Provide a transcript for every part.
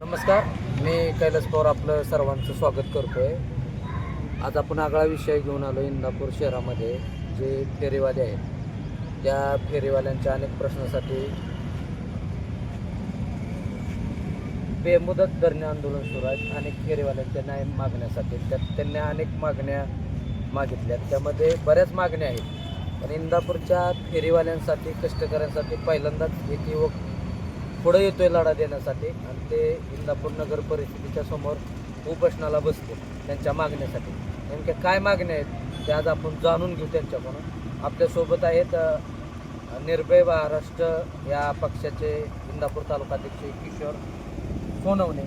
नमस्कार मी कैलास पवार आपलं सर्वांचं स्वागत करतोय. आज आपण आगळा विषय घेऊन आलो इंदापूर शहरामध्ये जे फेरीवाले आहेत. त्या फेरीवाल्यांच्या अनेक प्रश्नासाठी बेमुदत धरणे आंदोलन सुरू आहेत अनेक फेरीवाल्यांच्या न्याय मागण्यासाठी. त्यात त्यांनी अनेक मागण्या मागितल्यात. त्यामध्ये बऱ्याच मागण्या आहेत. पण इंदापूरच्या फेरीवाल्यांसाठी कष्टकऱ्यांसाठी पहिल्यांदाच एक युवक पुढे येतोय लढा देण्यासाठी आणि ते इंदापूर नगर परिषदेच्या समोर उपोषणाला बसते त्यांच्या मागण्यासाठी. नेमक्या काय मागण्या आहेत ते आज आपण जाणून घेऊ त्यांच्याकडून. आपल्यासोबत आहेत निर्भय महाराष्ट्र या पक्षाचे इंदापूर तालुका अध्यक्ष किशोर सोनवणे.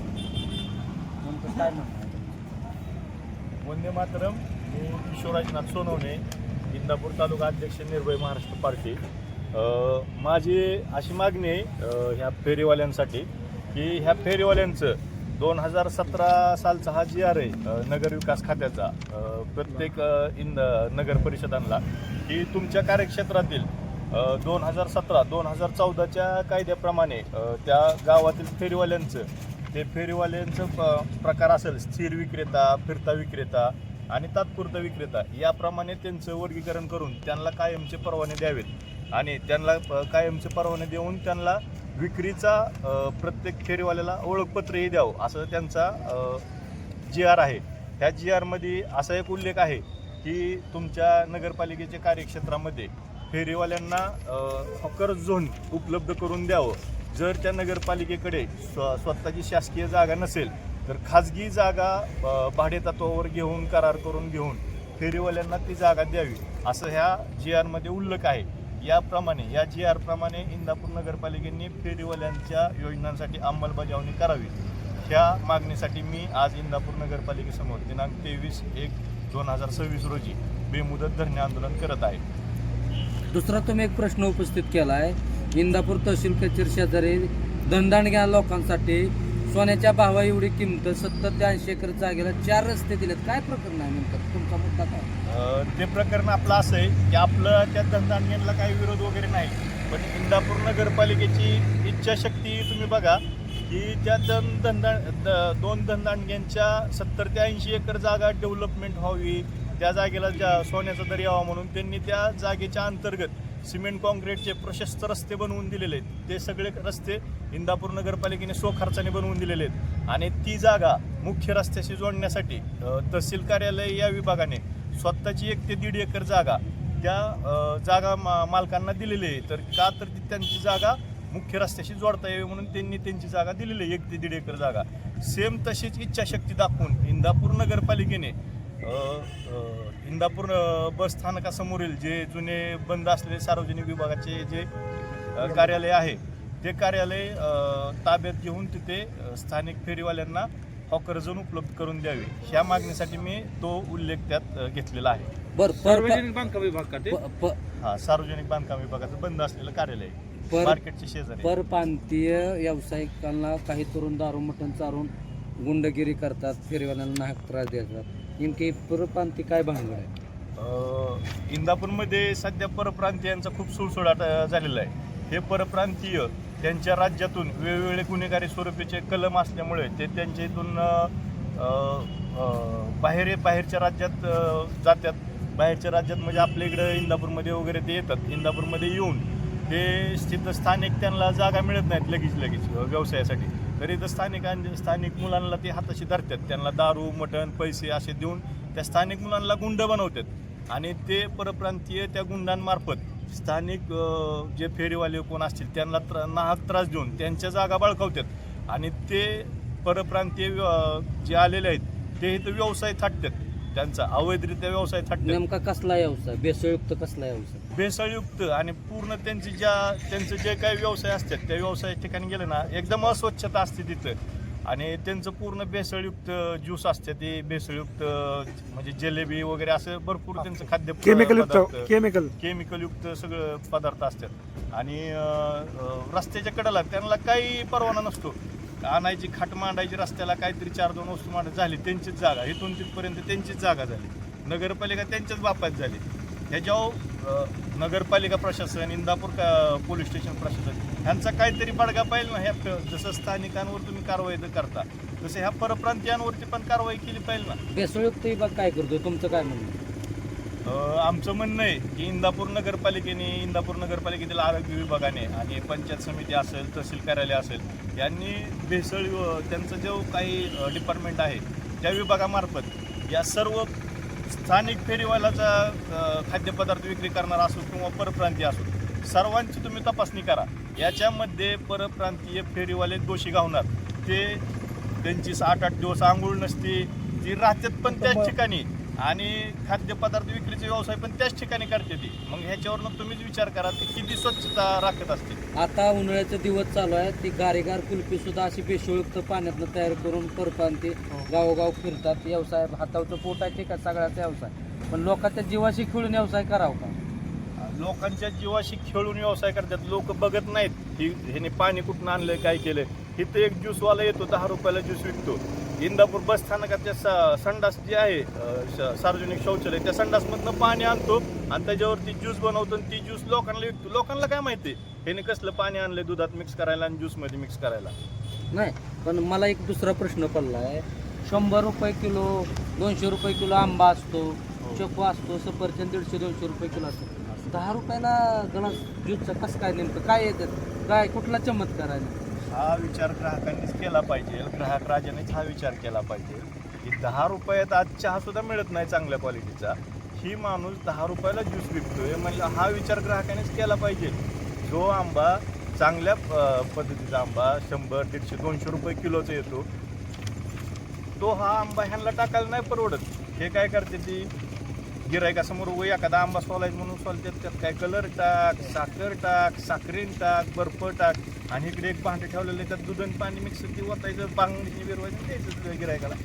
काय म्हणतात वंदे मातरम मी किशोराजनाथ सोनवणे इंदापूर तालुका अध्यक्ष निर्भय महाराष्ट्र पार्टी माझी अशी मागणी आहे ह्या फेरीवाल्यांसाठी की ह्या फेरीवाल्यांचं दोन हजार सतरा सालचा हा जी आर आहे नगर विकास खात्याचा प्रत्येक इन इंद नगर परिषदांना की तुमच्या कार्यक्षेत्रातील दोन हजार सतरा दोन हजार चौदाच्या कायद्याप्रमाणे त्या गावातील फेरीवाल्यांचं ते फेरीवाल्यांचं प- प्रकार असेल स्थिर विक्रेता फिरता विक्रेता आणि तात्पुरता विक्रेता. याप्रमाणे त्यांचं वर्गीकरण करून त्यांना कायमचे परवाने द्यावेत. आणि त्यांना कायमचे परवाने देऊन त्यांना विक्रीचा प्रत्येक फेरीवाल्याला ओळखपत्रही द्यावं असं त्यांचा जी आर आहे. त्या जी आरमध्ये असा एक उल्लेख आहे की तुमच्या नगरपालिकेच्या कार्यक्षेत्रामध्ये फेरीवाल्यांना अ, हॉकर झोन उपलब्ध करून द्यावं. जर त्या नगरपालिकेकडे स्व स्वतःची शासकीय जागा नसेल तर खाजगी जागा भाडेतत्वावर घेऊन करार करून घेऊन फेरीवाल्यांना ती जागा द्यावी असं ह्या जी आरमध्ये उल्लेख आहे. याप्रमाणे या जी आरप्रमाणे इंदापूर नगरपालिकेने फेरीवाल्यांच्या योजनांसाठी अंमलबजावणी करावी. ह्या मागणीसाठी मी आज इंदापूर नगरपालिकेसमोर दिनांक तेवीस एक दोन हजार सव्वीस रोजी बेमुदत धरणे आंदोलन करत आहे. दुसरा तुम्ही एक प्रश्न उपस्थित केला आहे इंदापूर तहसील कचेरी शेजारी धनदांडग्या लोकांसाठी सोन्याच्या भावा एवढी किंमत सत्तर ते ऐंशी एकर जागेला चार रस्ते दिलेत. काय प्रकरण आहे नेमकं? तुमचा मुद्दा काय? ते प्रकरण आपलं असं आहे की आपलं त्या धनदांडग्यांना काही विरोध वगैरे नाही. पण इंदापूर नगरपालिकेची इच्छाशक्ती तुम्ही बघा की त्या धन धंदा द- दोन धनदांडग्यांच्या सत्तर ते ऐंशी एकर जागा डेव्हलपमेंट व्हावी. त्या जागेला ज्या सोन्याचा दर यावा म्हणून त्यांनी त्या जागेच्या अंतर्गत सिमेंट कॉन्क्रीटचे प्रशस्त रस्ते बनवून दिलेले आहेत. ते सगळे रस्ते इंदापूर नगरपालिकेने स्वखर्चाने बनवून दिलेले आहेत. आणि ती जागा मुख्य रस्त्याशी जोडण्यासाठी तहसील कार्यालय या विभागाने स्वतःची एक ते दीड एकर जागा त्या जागा मा मालकांना दिलेली आहे. तर का तर ती त्यांची जागा मुख्य रस्त्याशी जोडता यावी म्हणून त्यांनी त्यांची जागा दिलेली आहे. एक ते दीड एकर जागा. सेम तशीच इच्छाशक्ती दाखवून इंदापूर नगरपालिकेने इंदापूर बस स्थानकासमोरील जे जुने बंद असलेले सार्वजनिक विभागाचे जे कार्यालय आहे ते कार्यालय ताब्यात घेऊन तिथे स्थानिक फेरीवाल्यांना हॉकर झोन उपलब्ध करून द्यावे. ह्या मागणीसाठी मी तो उल्लेख त्यात घेतलेला आहे. बर सार्वजनिक बांधकाम विभाग का ते? हा सार्वजनिक बांधकाम विभागाचं बंद असलेलं कार्यालय आहे. पर मार्केटच्या शेजारी. परप्रांतीय व्यावसायिकांना काही तरुण दारू मटण चारून गुंडगिरी करतात फेरीवाल्यांना नाहक त्रास देतात. नेमके परप्रांती काय भानगड आहे? अ, इंदापूरमध्ये सध्या परप्रांतीयांचा खूप सुळसुळाट अ, झालेला आहे. हे परप्रांतीय त्यांच्या राज्यातून वेगवेगळे गुन्हेगारी स्वरूपीचे कलम असल्यामुळे ते त्यांच्या इथून अ, अ, अ, बाहेर बाहेरच्या राज्यात अ, जातात. बाहेरच्या राज्यात म्हणजे आपल्या इकडं इंदापूरमध्ये वगैरे ते येतात. इंदापूरमध्ये येऊन ते तिथं स्थानिक त्यांना जागा मिळत नाहीत लगेच लगेच अ, व्यवसायासाठी. तरी तर स्थानिकां स्थानिक मुलांना ते हाताशी धरतात त्यांना दारू मटण पैसे असे देऊन त्या स्थानिक मुलांना गुंड बनवतात. आणि ते परप्रांतीय त्या गुंडांमार्फत स्थानिक जे फेरीवाले कोण असतील त्यांना त्र नाहक त्रास देऊन त्यांच्या जागा बळकावतात. आणि ते परप्रांतीय जे आलेले आहेत ते इथं व्यवसाय थाटतात. त्यांचा अवैधरित्या व्यवसाय थाटतात नेमका कसला व्यवसाय? बेसळयुक्त कसला व्यवसाय? भेसळयुक्त आणि पूर्ण त्यांची ज्या त्यांचे जे काही व्यवसाय असतात त्या व्यवसाय ठिकाणी गेले ना एकदम अस्वच्छता असते तिथं. आणि त्यांचं पूर्ण भेसळयुक्त ज्यूस असते ते भेसळयुक्त म्हणजे जिलेबी वगैरे असं भरपूर त्यांचं खाद्य केमिकल पदार्थ- केमिकल केमिकल युक्त सगळं पदार्थ असतात. आणि अं, अं, रस्त्याच्या कडेला त्यांना काही परवाना नसतो. आणायची खाट मांडायची रस्त्याला काहीतरी चार दोन वस्तू मांड झाली त्यांचीच जागा. इथून तिथपर्यंत त्यांचीच जागा झाली. नगरपालिका त्यांच्याच बापात झाली. ह्याच्यावर नगरपालिका प्रशासन इंदापूर का पोलीस स्टेशन प्रशासन ह्यांचा काहीतरी बडगा पाहिजे ना ह्या जसं स्थानिकांवर तुम्ही कारवाई करता तसं ह्या परप्रांतीयांवरती पण कारवाई केली पाहिजे ना. बेसळयुक्त विभाग काय करतो तुमचं काय म्हणणं आमचं म्हणणं आहे की इंदापूर नगरपालिकेने इंदापूर नगरपालिकेतील आरोग्य विभागाने आणि पंचायत समिती असेल तहसील कार्यालय असेल यांनी भेसळ त्यांचं जो काही डिपार्टमेंट आहे त्या विभागामार्फत या सर्व स्थानिक फेरीवाल्याचा खाद्यपदार्थ विक्री करणारा असो किंवा परप्रांतीय असो सर्वांची तुम्ही तपासणी करा. याच्यामध्ये परप्रांतीय फेरीवाले दोषी गावणार ते त्यांची आठ आठ दिवस आंघोळ नसते ती राहतात पण त्याच ठिकाणी. आणि खाद्यपदार्थ विक्रीचे व्यवसाय पण त्याच ठिकाणी करते ती. मग ह्याच्यावरनं तुम्हीच विचार करा ती किती स्वच्छता राखत असते. आता उन्हाळ्याचे दिवस चालू आहे ती गारेगार कुल्फी सुद्धा अशी बेशुळयुक्त पाण्यातनं तयार करून परपांती गावोगाव फिरतात. व्यवसाय हातावचं पोट आहे ठीक आहे सगळ्याचा व्यवसाय. पण लोकांच्या जीवाशी खेळून व्यवसाय करावं का? लोकांच्या जीवाशी खेळून व्यवसाय करतात. लोक बघत नाहीत. ही ह्याने पाणी कुठून आणलंय काय केलंय. इथं एक ज्यूसवाला येतो दहा रुपयाला ज्यूस विकतो. इंदापूर बस स्थानकाच्या स- संडास जे आहे सार्वजनिक शौचालय त्या संडासमधनं पाणी आणतो आणि त्याच्यावरती ज्यूस बनवतो आणि ती ज्यूस लोकांना विकतो. लोकांना काय माहिती? ह्याने कसलं पाणी आणलंय दुधात मिक्स करायला आणि ज्यूसमध्ये मिक्स करायला? नाही पण मला एक दुसरा प्रश्न पडला आहे शंभर रुपये किलो दोनशे रुपये किलो आंबा असतो चकू असतो सफरचंद दीडशे दोनशे रुपये किलो असतो. दहा रुपयाला ग्लास ज्यूसचं कसं काय नेमकं? काय येतं? काय कुठला चमत्कार आहे? हा विचार ग्राहकांनीच केला पाहिजे. ग्राहक राजानेच हा विचार केला पाहिजे की दहा रुपयात आज चहा सुद्धा मिळत नाही चांगल्या क्वालिटीचा ही माणूस दहा रुपयाला ज्यूस विकतोय म्हणजे हा विचार ग्राहकानेच केला पाहिजे. जो आंबा चांगल्या पद्धतीचा आंबा शंभर दीडशे दोनशे रुपये किलोचा येतो तो हा आंबा ह्यांना टाकायला नाही परवडत. हे काय करते ती? गिरायकासमोर व एखादा आंबा सोलायचा म्हणून सोलतात त्यात काय कलर टाक साखर टाक साखरेन टाक बर्फ टाक. आणि इकडे एक भांडे ठेवलेलं त्यात दूध आणि पाणी मिक्स ती ओतायचं बांगडीने बिरवायचं द्यायचं गिरायकाला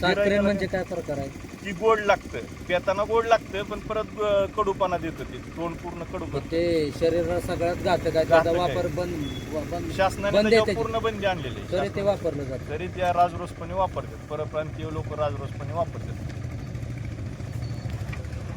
साखरेन म्हणजे काय प्रकार आहे? ती गोड लागतं. पेताना गोड लागतं पण परत कडूपणा देतं ते तोंड पूर्ण कडू ते शरीराला सगळ्यात घातक आहे त्याचा घातक आहे. वापर बंद शासनाने बंद आहे त्याच्यावर त्याची. पूर्ण बंदी आणलेली आहे तरी ते. वापरलं जातं. तरी त्या राजरोसपणे वापरतात. परप्रांतीय लोक राजरोसपणे वापरतात.